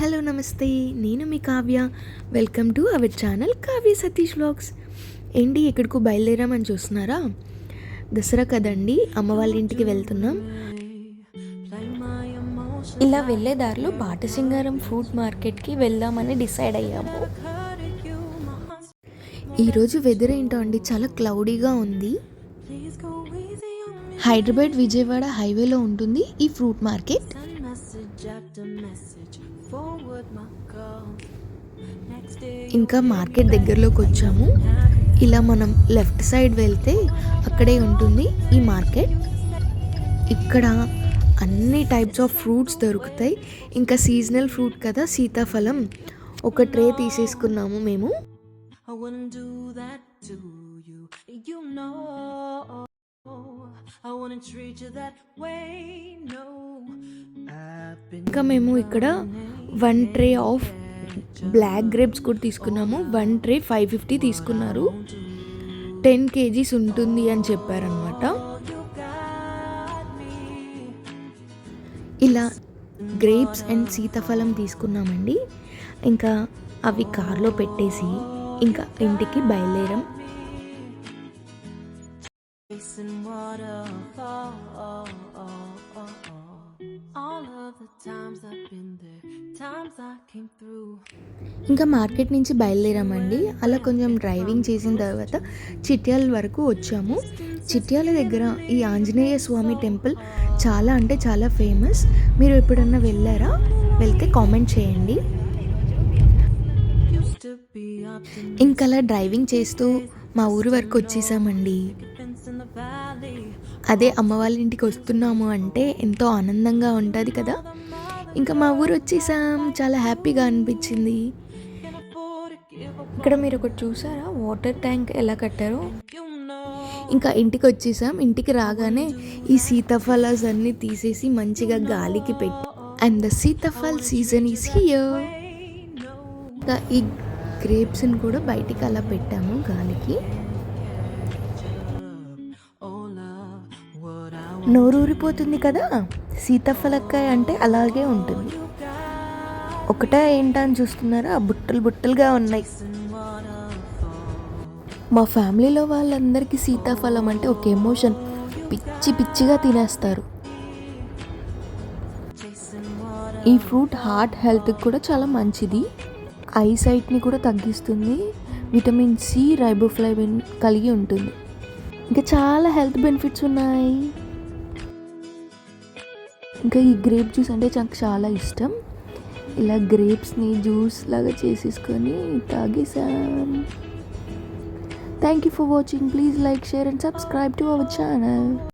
Hello నమస్తే. నేను మీ Kavya. Welcome to our channel Kavya Satish vlogs ఏంటి ఎక్కడికో బయలుదేరామని చూస్తున్నారా? దసరా కదండి అమ్మ వాళ్ళ ఇంటికి వెళ్తున్నాం. ఇలా వెళ్ళే దారిలో బాటసింగారం ఫ్రూట్ మార్కెట్కి వెళ్దామని డిసైడ్ అయ్యాము. ఈరోజు వెదర్ ఏంటో అండి చాలా క్లౌడీగా ఉంది. హైదరాబాద్ విజయవాడ హైవేలో ఉంటుంది ఈ ఫ్రూట్ మార్కెట్. ఇంకా మార్కెట్ దగ్గరలోకి వచ్చాము. ఇలా మనం లెఫ్ట్ సైడ్ వెళ్తే అక్కడే ఉంటుంది ఈ మార్కెట్. ఇక్కడ అన్ని టైప్స్ ఆఫ్ ఫ్రూట్స్ దొరుకుతాయి. ఇంకా సీజనల్ ఫ్రూట్ కదా సీతాఫలం. ఒక ట్రే తీసేసుకున్నాము మేము. I wouldn't treat you that way. No, ఇంకా మేము ఇక్కడ one tray of black grapes కూడా తీసుకున్నాము. వన్ ట్రే ఫైవ్ ఫిఫ్టీ తీసుకున్నారు. టెన్ కేజీస్ ఉంటుంది అని చెప్పారనమాట ఇలా గ్రేప్స్ అండ్ సీతాఫలం తీసుకున్నామండి. ఇంకా అవి కార్లో పెట్టేసి ఇంకా ఇంటికి బయలుదేరాం. Chasing waterfall. Oh, oh, oh, ఇంకా మార్కెట్ నుంచి బయలుదేరామండి. అలా కొంచెం డ్రైవింగ్ చేసిన తర్వాత చిట్యాల వరకు వచ్చాము. చిట్యాల దగ్గర ఈ ఆంజనేయ స్వామి టెంపుల్ చాలా అంటే చాలా ఫేమస్. మీరు ఎప్పుడన్నా వెళ్ళారా? వెళ్తే కామెంట్ చేయండి. ఇంకా అలా డ్రైవింగ్ చేస్తూ మా ఊరు వరకు వచ్చేసామండి. అదే అమ్మ వాళ్ళ ఇంటికి వస్తున్నాము అంటే ఎంతో ఆనందంగా ఉంటుంది కదా. ఇంకా మా ఊరు వచ్చేసాం. చాలా హ్యాపీగా అనిపించింది. ఇక్కడ మీరు ఒకటి చూసారా? వాటర్ ట్యాంక్ ఎలా కట్టారో? ఇంకా ఇంటికి వచ్చేసాం. ఇంటికి రాగానే ఈ సీతాఫలాస్ అన్ని తీసేసి మంచిగా గాలికి పెట్టి and the sitaphal season is here ఇంకా ఈ గ్రేప్స్ని కూడా బయటికి అలా పెట్టాము గాలికి. నోరూరిపోతుంది కదా? సీతఫలక్కాయ అంటే అలాగే ఉంటుంది. ఒకటే ఏంటా అని చూస్తున్నారా? బుట్టలు బుట్టలుగా ఉన్నాయి. మా ఫ్యామిలీలో వాళ్ళందరికీ సీతాఫలం అంటే ఒక ఎమోషన్. పిచ్చి పిచ్చిగా తినేస్తారు. ఈ ఫ్రూట్ హార్ట్ హెల్త్కి కూడా చాలా మంచిది. ఐ సైట్ని కూడా తగ్గిస్తుంది. విటమిన్ సి రైబోఫ్లైబిన్ కలిగి ఉంటుంది. ఇంకా చాలా హెల్త్ బెనిఫిట్స్ ఉన్నాయి. ఇంకా ఈ గ్రేప్ జ్యూస్ అంటే నాకు చాలా ఇష్టం. ఇలా గ్రేప్స్ని జ్యూస్ లాగా చేసేసుకొని తాగేసాం thank you for watching please like share and subscribe to our channel